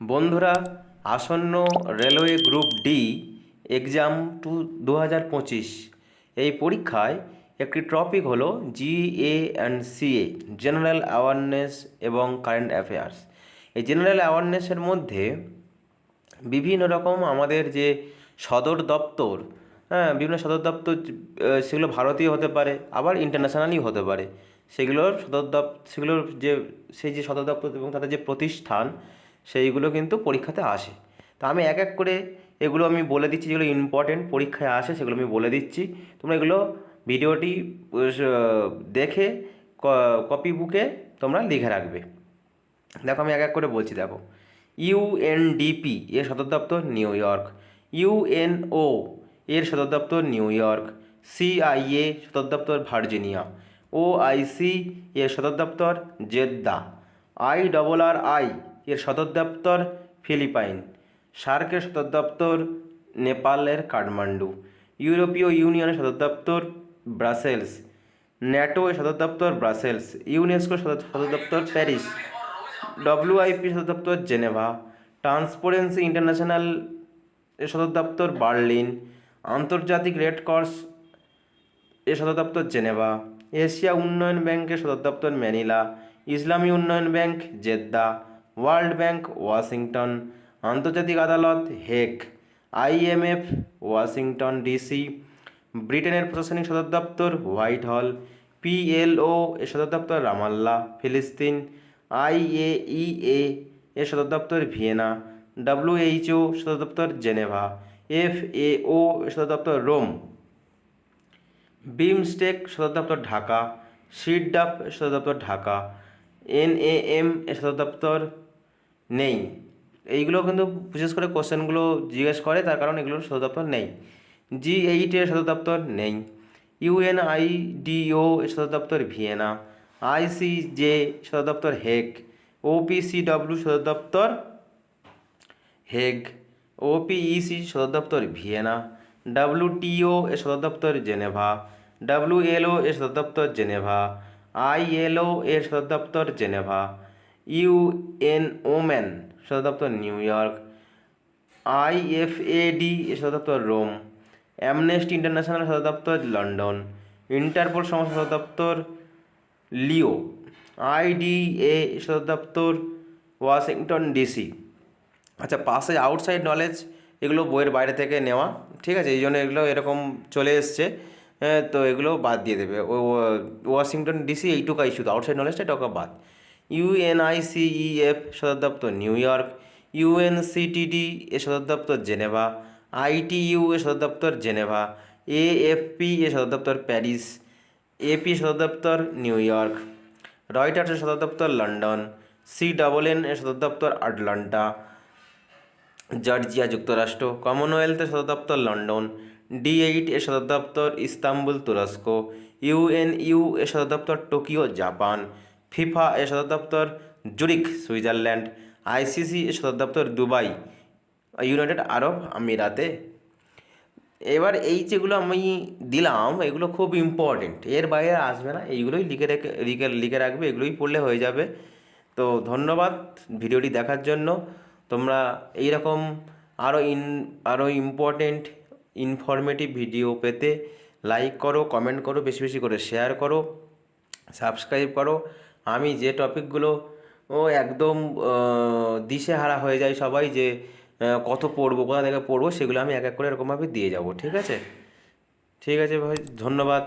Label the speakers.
Speaker 1: বন্ধুরা, আসন্ন railway group D exam two দু হাজার পঁচিশ। এই পরীক্ষায় একটি টপিক হলো GA and CA general awareness এবং কারেন্ট অ্যাফেয়ার্স। এই জেনারেল অ্যাওয়ারনেসের মধ্যে বিভিন্ন রকম আমাদের যে সদর দপ্তর হ্যাঁ বিভিন্ন সদর দপ্তর সেগুলো ভারতীয় হতে পারে, আবার ইন্টারন্যাশনালি হতে পারে। সেগুলোর সদর দপ, সেগুলোর যে, সেই যে সদর দপ্তর এবং তাদের যে প্রতিষ্ঠান সেইগুলো কিন্তু পরীক্ষাতে আসে। তা আমি এক এক করে এগুলো আমি বলে দিচ্ছি, যেগুলো ইম্পর্টেন্ট পরীক্ষায় আসে, সেগুলো আমি বলে দিচ্ছি। তোমরা এগুলো ভিডিওটি দেখে কপি বুকে তোমরা লিখে রাখবে। দেখো আমি এক এক করে বলছি, দেখো। ইউএনডিপি এর সদর দপ্তর নিউ ইয়র্ক। ইউএনও এর সদর দপ্তর নিউ ইয়র্ক। সিআইএ সদর দপ্তর ভার্জিনিয়া। ওআইসি এর সদর দপ্তর Jeddah. I double R I এর সদর দপ্তর ফিলিপাইন সার্কের সদর দপ্তর নেপালের কাঠমান্ডু, ইউরোপীয় ইউনিয়নের সদর দপ্তর ব্রাসেলস ন্যাটো এর সদর দপ্তর ব্রাসেলস, ইউনেস্কোর সদর দপ্তর প্যারিস ডব্লিউআইপি সদর দপ্তর জেনেভা, ট্রান্সপারেন্সি ইন্টারন্যাশনাল এর সদর দপ্তর বার্লিন, আন্তর্জাতিক রেড ক্রস এর সদর দপ্তর জেনেভা, এশিয়া উন্নয়ন ব্যাংকের সদর দপ্তর ম্যানিলা, ইসলামী উন্নয়ন bank Jeddah world bank Washington, আন্তর্জাতিক আদালত হেগ আইএমএফ ওয়াশিংটন ডিসি, ব্রিটেনের প্রশাসনিক সদর দপ্তর হোয়াইট হল পিএলও এর সদর দপ্তর রামাল্লা, ফিলিস্তিন আইএইএ এর সদর দপ্তর ভিয়েনা ডাব্লিউএইচও সদর দপ্তর জেনেভা এফএও সদর দপ্তর রোম, বিমস্টেক সদর দপ্তর ঢাকা, সিডডাপ সদর দপ্তর ঢাকা এনএএম এর সদর দপ্তর নেই। এইগুলো কিন্তু বিশেষ করে কোশ্চেনগুলো জিজ্ঞেস করে, তার কারণ এগুলোর সদর দপ্তর নেই। জি এইটের সদর দপ্তর নেই। ইউএনআইডিও সদর দপ্তর ভিয়েনা। আইসিজে সদর দপ্তর হেগ। ওপিসিডব্লিউ সদর দপ্তর হেগ। ওপিইসি সদর দপ্তর ভিয়েনা। ডাব্লিউটিও এর সদর দপ্তর জেনেভা ডাব্লিউএলও এর সদর দপ্তর জেনেভা আইএলও এর সদর দপ্তর জেনেভা। ইউএন ওম্যান সদর দপ্তর নিউ ইয়র্ক। আইএফএডি সদর দপ্তর রোম। অ্যামনেস্টি ইন্টারন্যাশনাল সদর দপ্তর লন্ডন। ইন্টারপোল সংস্থা সদর দপ্তর লিও। আইডিএ সদর দপ্তর ওয়াশিংটন ডিসি। আচ্ছা পাশে আউটসাইড নলেজ এগুলো বইয়ের বাইরে থেকে নেওয়া। ঠিক আছে এই জন্য এগুলো এরকম চলে এসছে। হ্যাঁ, তো এগুলো বাদ দিয়ে দেবে। ও ওয়াশিংটন ডিসি এইটুকাই শুধু আউটসাইড নলেজটা এটাকে বাদ। ইউএনআইসিইএফ সদর দপ্তর নিউ ইয়র্ক ইউএনসিটিডি এ সদর দপ্তর জেনেভা আইটিইউ এ সদর দপ্তর জেনেভা এএফপি এর সদর দপ্তর প্যারিস এপি সদর দপ্তর নিউ ইয়র্ক রয়টার্সের সদর দপ্তর লন্ডন সি ডাবল এন এর সদর দপ্তর আটলান্টা জর্জিয়া যুক্তরাষ্ট্র কমনওয়েলথের সদর দপ্তর লন্ডন ডি এইট এর সদর দপ্তর ইস্তাম্বুল তুরস্ক ইউএনইউ এর সদর দপ্তর টোকিও জাপান ফিফা এর সদর দপ্তর জুরিক সুইজারল্যান্ড, আইসিসি এর সদর দপ্তর দুবাই, ইউনাইটেড আরব আমিরাতে। এবার এই যেগুলো আমি দিলাম, এগুলো খুব ইম্পর্টেন্ট এর বাইরে আসবে না, এইগুলোই লিখে রেখে, লিখে লিখে রাখবে, এগুলোই পড়লে হয়ে যাবে। তো ধন্যবাদ ভিডিওটি দেখার জন্য। তোমরা এই রকম আরও ইন আরও ইম্পর্টেন্ট ইনফরমেটিভ ভিডিও পেতে লাইক করো কমেন্ট করো, বেশি বেশি করে শেয়ার করো সাবস্ক্রাইব করো। আমি যে টপিকগুলো, ও একদম দিশে দিশেহারা হয়ে যায় সবাই যে কত পড়ব, কোথা থেকে পড়ব, সেগুলো আমি এক এক করে এরকমভাবে দিয়ে যাব, ঠিক আছে? ঠিক আছে ভাই, ধন্যবাদ।